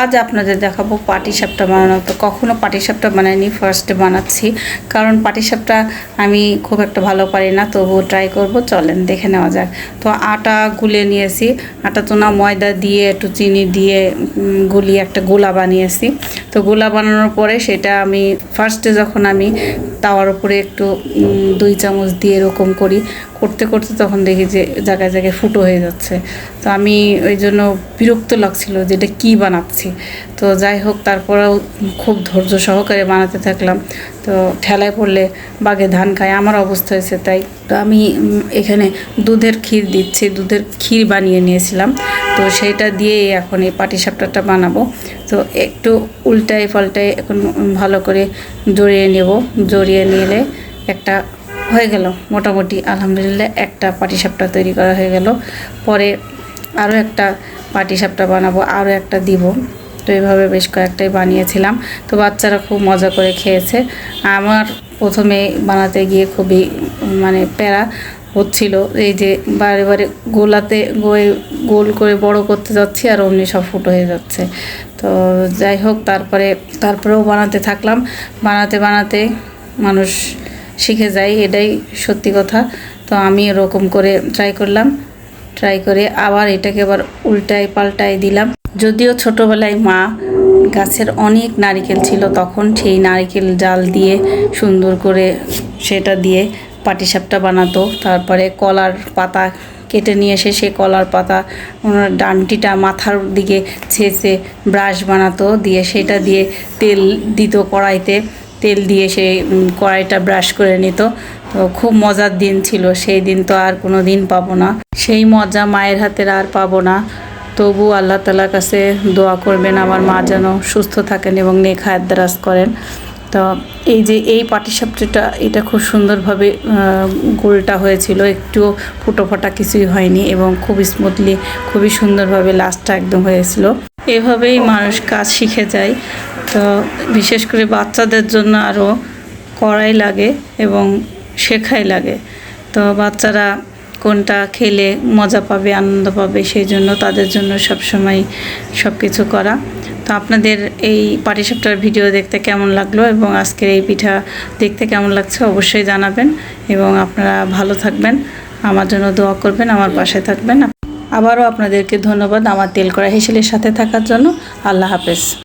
আজ আপনাদের দেখাবো পাটিসাপটা বানানো। তো কখনো পাটিসাপটা বানাইনি ফার্স্টে বানাচ্ছি। কারণ পাটিসাপটা আমি খুব একটা ভালো পারি না, তবুও ট্রাই করব, চলেন দেখে নেওয়া যাক। তো আটা গুলে নিয়েছি। আটা তো না, ময়দা দিয়ে, একটু চিনি দিয়ে গুলিয়ে একটা গোলা বানিয়েছি। তো গোলা বানানোর পরে সেটা আমি ফার্স্টে যখন আমি তাওয়ার উপরে একটু দুই চামচ দিয়ে এরকম করি। করতে করতে তখন দেখি যে জায়গায় জায়গায় ফুটো হয়ে যাচ্ছে। তো আমি ওই জন্য বিরক্ত লাগছিল যে এটা কী বানাচ্ছি। তো যাই হোক, তারপরেও খুব ধৈর্য সহকারে বানাতে থাকলাম। তো ঠেলায় পড়লে বাগে ধান খায়, আমার অবস্থা হয়েছে তাই। তো আমি এখানে দুধের ক্ষীর দিচ্ছি, দুধের ক্ষীর বানিয়ে নিয়েছিলাম। তো সেইটা দিয়ে এখন এই পাটিসাপটাটা বানাবো। তো একটু উল্টায় পাল্টায় এখন ভালো করে জড়িয়ে নেব। জড়িয়ে নিলে একটা হয়ে গেল। মোটামুটি আলহামদুলিল্লাহ একটা পাটিসাপটা তৈরি করা হয়ে গেল। পরে আরও একটা পাটিসাপটা বানাবো, আরও একটা দিব। তো এইভাবে বেশ কয়েকটাই বানিয়েছিলাম। তো বাচ্চারা খুব মজা করে খেয়েছে। আমার প্রথমে বানাতে গিয়ে খুবই মানে প্যারা। হচ্ছিল, এই যে বারে বারে গোলাতে গোয়ে- গোল করে বড় করতে যাচ্ছি আর অমনি সব ফুটো হয়ে যাচ্ছে। তো যাই হোক, তারপরে, তারপরেও বানাতে থাকলাম। বানাতে বানাতে মানুষ শিখে যায়, এটাই সত্যি কথা। তো আমি এরকম করে ট্রাই করলাম। ট্রাই করে আবার এটাকে আবার উল্টায় পাল্টায় দিলাম। যদিও ছোটোবেলায় মা গাছের অনেক নারিকেল ছিল, তখন সেই নারিকেল জাল দিয়ে সুন্দর করে সেটা দিয়ে পাটিসাপটা বানাতো। তারপরে কলার পাতা কেটে নিয়ে এসে সে কলার পাতা ওনার ডান্টিটা মাথার দিকে ছেঁচে ব্রাশ বানাতো। দিয়ে সেটা দিয়ে তেল দিত কড়াইতে। তেল দিয়ে সেই কড়াইটা ব্রাশ করে নিত। তো খুব মজার দিন ছিল। সেই দিন তো আর কোনো দিন পাবো না। সেই মজা মায়ের হাতের আর পাবো না। তবু আল্লাহ তালার কাছে দোয়া করবেন, আমার মা যেন সুস্থ থাকেন এবং নেক হায়াত করেন। তো এই যে এই পাটিসাপটাটা, এটা খুব সুন্দরভাবে গোলটা হয়েছিল। একটুও ফুটো ফাটা কিছুই হয়নি এবং খুব স্মুথলি খুবই সুন্দরভাবে লাস্টটা একদম হয়েছিল। এভাবেই মানুষ কাজ শিখে যায়। তো বিশেষ করে বাচ্চাদের জন্য আরও কড়াই লাগে এবং শেখাই লাগে। তো বাচ্চারা কোনটা খেলে মজা পাবে, আনন্দ পাবে, সেই জন্য তাদের জন্য সবসময় সব কিছু করা। তো আপনাদের এই পাটিসাপটার ভিডিও দেখতে কেমন লাগল এবং আজকের এই পিঠা দেখতে কেমন লাগছে অবশ্যই জানাবেন এবং আপনারা ভালো থাকবেন। আমার জন্য দোয়া করবেন, আমার পাশে থাকবেন। আবারও আপনাদেরকে ধন্যবাদ আমার তেল করা হেসেলের সাথে থাকার জন্য। আল্লাহ হাফেজ।